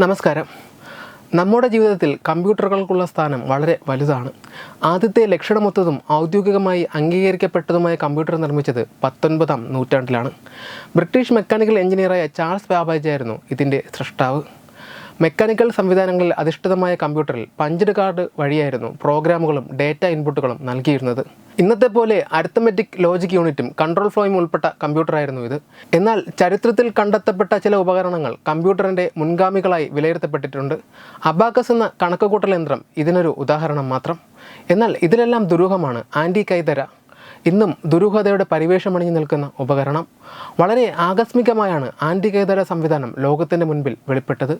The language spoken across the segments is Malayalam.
നമസ്കാരം. നമ്മുടെ ജീവിതത്തിൽ കമ്പ്യൂട്ടറുകൾക്കുള്ള സ്ഥാനം വളരെ വലുതാണ്. ആദ്യത്തെ ലക്ഷണമൊത്തതും ഔദ്യോഗികമായി അംഗീകരിക്കപ്പെട്ടതുമായ കമ്പ്യൂട്ടർ നിർമ്മിച്ചത് പത്തൊൻപതാം നൂറ്റാണ്ടിലാണ്. ബ്രിട്ടീഷ് മെക്കാനിക്കൽ എഞ്ചിനീയറായ ചാൾസ് ബാബാജി ആയിരുന്നു ഇതിന്റെ സൃഷ്ടാവ് മെക്കാനിക്കൽ സംവിധാനങ്ങളിൽ അധിഷ്ഠിതമായ കമ്പ്യൂട്ടറിൽ പഞ്ച്ഡ് കാർഡ് വഴിയായിരുന്നു പ്രോഗ്രാമുകളും ഡേറ്റ ഇൻപുട്ടുകളും നൽകിയിരുന്നത്. ഇന്നത്തെ പോലെ അരിത്തമെറ്റിക് ലോജിക് യൂണിറ്റും കൺട്രോൾ ഫ്ലോയും ഉൾപ്പെട്ട കമ്പ്യൂട്ടറായിരുന്നു ഇത്. എന്നാൽ ചരിത്രത്തിൽ കണ്ടെത്തപ്പെട്ട ചില ഉപകരണങ്ങൾ കമ്പ്യൂട്ടറിന്റെ മുൻഗാമികളായി വിലയിരുത്തപ്പെട്ടിട്ടുണ്ട്. അബാക്കസ് എന്ന കണക്കുകൂട്ടൽ യന്ത്രം ഇതിനൊരു ഉദാഹരണം മാത്രം. എന്നാൽ ഇതിലെല്ലാം ദുരൂഹമാണ് ആന്റി കൈതര. ഇന്നും ദുരൂഹതയുടെ പരിവേഷമണിഞ്ഞു നിൽക്കുന്ന ഉപകരണം. വളരെ ആകസ്മികമായാണ് ആന്റികേതര സംവിധാനം ലോകത്തിന്റെ മുൻപിൽ വെളിപ്പെട്ടത്.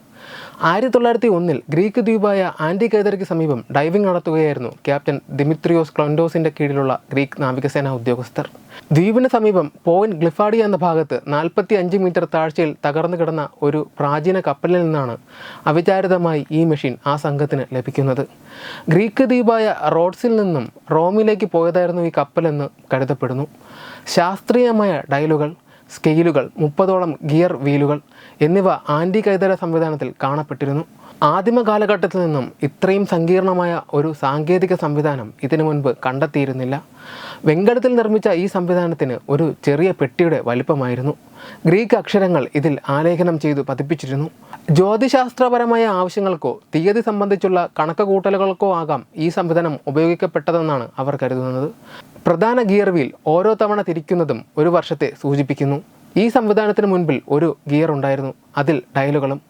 ആയിരത്തി തൊള്ളായിരത്തി ഒന്നിൽ ഗ്രീക്ക് ദ്വീപായ ആന്റികേതരയ്ക്ക് സമീപം ഡൈവിംഗ് നടത്തുകയായിരുന്നു ക്യാപ്റ്റൻ ദിമിത്രിയോസ് ക്ലൊൻഡോസിന്റെ കീഴിലുള്ള ഗ്രീക്ക് നാവികസേനാ ഉദ്യോഗസ്ഥർ. ദ്വീപിന് സമീപം പോയിന്റ് ഗ്ലിഫാഡി എന്ന ഭാഗത്ത് നാൽപ്പത്തി അഞ്ച് മീറ്റർ താഴ്ചയിൽ തകർന്നു കിടന്ന ഒരു പ്രാചീന കപ്പലിൽ നിന്നാണ് അവിചാരിതമായി ഈ മെഷീൻ ആ സംഘത്തിന് ലഭിക്കുന്നത്. ഗ്രീക്ക് ദ്വീപായ റോഡ്സിൽ നിന്നും റോമിലേക്ക് പോയതായിരുന്നു ഈ കപ്പലെന്ന് കരുതപ്പെടുന്നു. ശാസ്ത്രീയമായ ഡയലുകൾ സ്കെയിലുകൾ മുപ്പതോളം ഗിയർ വീലുകൾ എന്നിവ ആന്റി കൈതര സംവിധാനത്തിൽ കാണപ്പെട്ടിരുന്നു. ആദിമ കാലഘട്ടത്തിൽ നിന്നും ഇത്രയും സങ്കീർണമായ ഒരു സാങ്കേതിക സംവിധാനം ഇതിനു മുൻപ് കണ്ടെത്തിയിരുന്നില്ല. വെങ്കടത്തിൽ നിർമ്മിച്ച ഈ സംവിധാനത്തിന് ഒരു ചെറിയ പെട്ടിയുടെ വലിപ്പമായിരുന്നു. ഗ്രീക്ക് അക്ഷരങ്ങൾ ഇതിൽ ആലേഖനം ചെയ്തു പതിപ്പിച്ചിരുന്നു. ജ്യോതിശാസ്ത്രപരമായ ആവശ്യങ്ങൾക്കോ തീയതി സംബന്ധിച്ചുള്ള കണക്ക് കൂട്ടലുകൾക്കോ ആകാം ഈ സംവിധാനം ഉപയോഗിക്കപ്പെട്ടതെന്നാണ് അവർ കരുതുന്നത്. പ്രധാന ഗിയർ വീൽ ഓരോ തവണ തിരിക്കുന്നതും ഒരു വർഷത്തെ സൂചിപ്പിക്കുന്നു. ഈ സംവിധാനത്തിന് മുൻപിൽ ഒരു ഗിയർ ഉണ്ടായിരുന്നു. അതിൽ ഡയലുകളും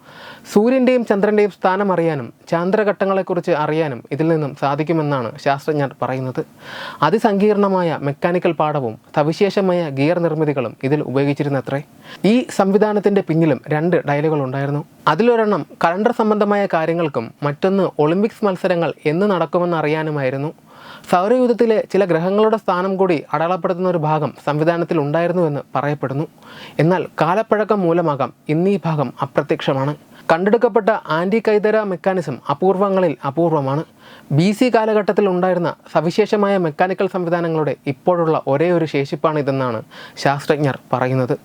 സൂര്യന്റെയും ചന്ദ്രന്റെയും സ്ഥാനം അറിയാനും ചാന്ദ്രഘട്ടങ്ങളെക്കുറിച്ച് അറിയാനും ഇതിൽ നിന്നും സാധിക്കുമെന്നാണ് ശാസ്ത്രജ്ഞർ പറയുന്നത്. അതിസങ്കീർണമായ മെക്കാനിക്കൽ പാഠവും സവിശേഷമായ ഗിയർ നിർമ്മിതികളും ഇതിൽ ഉപയോഗിച്ചിരുന്നത്രേ. ഈ സംവിധാനത്തിന്റെ പിന്നിലും രണ്ട് ഡയലുകൾ ഉണ്ടായിരുന്നു. അതിലൊരെണ്ണം കലണ്ടർ സംബന്ധമായ കാര്യങ്ങൾക്കും മറ്റൊന്ന് ഒളിമ്പിക്സ് മത്സരങ്ങൾ എന്ന് നടക്കുമെന്ന് അറിയാനുമായിരുന്നു. സൗരയൂഥത്തിലെ ചില ഗ്രഹങ്ങളുടെ സ്ഥാനം കൂടി അടയാളപ്പെടുത്തുന്ന ഒരു ഭാഗം സംവിധാനത്തിൽ ഉണ്ടായിരുന്നുവെന്ന് പറയപ്പെടുന്നു. എന്നാൽ കാലപ്പഴക്കം മൂലമാകാം ഇന്നീ ഭാഗം അപ്രത്യക്ഷമാണ്. കണ്ടെടുക്കപ്പെട്ട ആന്റി കൈതര മെക്കാനിസം അപൂർവങ്ങളിൽ അപൂർവമാണ്. ബി സി കാലഘട്ടത്തിൽ ഉണ്ടായിരുന്ന സവിശേഷമായ മെക്കാനിക്കൽ സംവിധാനങ്ങളുടെ ഇപ്പോഴുള്ള ഒരേ ഒരു ശേഷിപ്പാണിതെന്നാണ് ശാസ്ത്രജ്ഞർ പറയുന്നത്.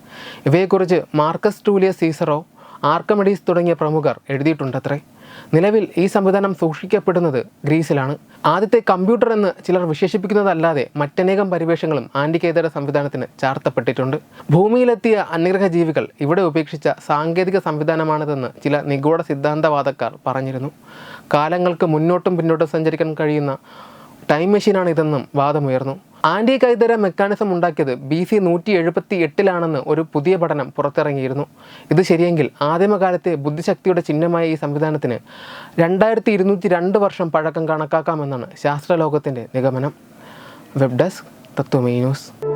ഇവയെക്കുറിച്ച് മാർക്കസ് ടൂലിയസ് സീസറോ ആർക്കമിഡീസ് തുടങ്ങിയ പ്രമുഖർ എഴുതിയിട്ടുണ്ടത്രേ. നിലവിൽ ഈ സംവിധാനം സൂക്ഷിക്കപ്പെടുന്നത് ഗ്രീസിലാണ്. ആദ്യത്തെ കമ്പ്യൂട്ടർ എന്ന് ചിലർ വിശേഷിപ്പിക്കുന്നതല്ലാതെ മറ്റനേകം പരിവേഷങ്ങളും ആന്റികേതര സംവിധാനത്തിന് ചാർത്തപ്പെട്ടിട്ടുണ്ട്. ഭൂമിയിലെത്തിയ അന്യഗ്രഹ ജീവികൾ ഇവിടെ ഉപേക്ഷിച്ച സാങ്കേതിക സംവിധാനമാണിതെന്ന് ചില നിഗൂഢ സിദ്ധാന്തവാദക്കാർ പറഞ്ഞിരുന്നു. കാലങ്ങൾക്ക് മുന്നോട്ടും പിന്നോട്ടും സഞ്ചരിക്കാൻ കഴിയുന്ന ടൈം മെഷീനാണ് ഇതെന്നും വാദമുയർന്നു. ആന്റി കൈതര മെക്കാനിസം ഉണ്ടാക്കിയത് ബി സി നൂറ്റി എഴുപത്തി എട്ടിലാണെന്ന് ഒരു പുതിയ പഠനം പുറത്തിറങ്ങിയിരുന്നു. ഇത് ശരിയെങ്കിൽ ആദിമകാലത്തെ ബുദ്ധിശക്തിയുടെ ചിഹ്നമായ ഈ സംവിധാനത്തിന് രണ്ടായിരത്തി ഇരുന്നൂറ്റി രണ്ട് വർഷം പഴക്കം കണക്കാക്കാമെന്നാണ് ശാസ്ത്രലോകത്തിന്റെ നിഗമനം. വെബ് ഡെസ്ക് തത്വമേ ന്യൂസ്.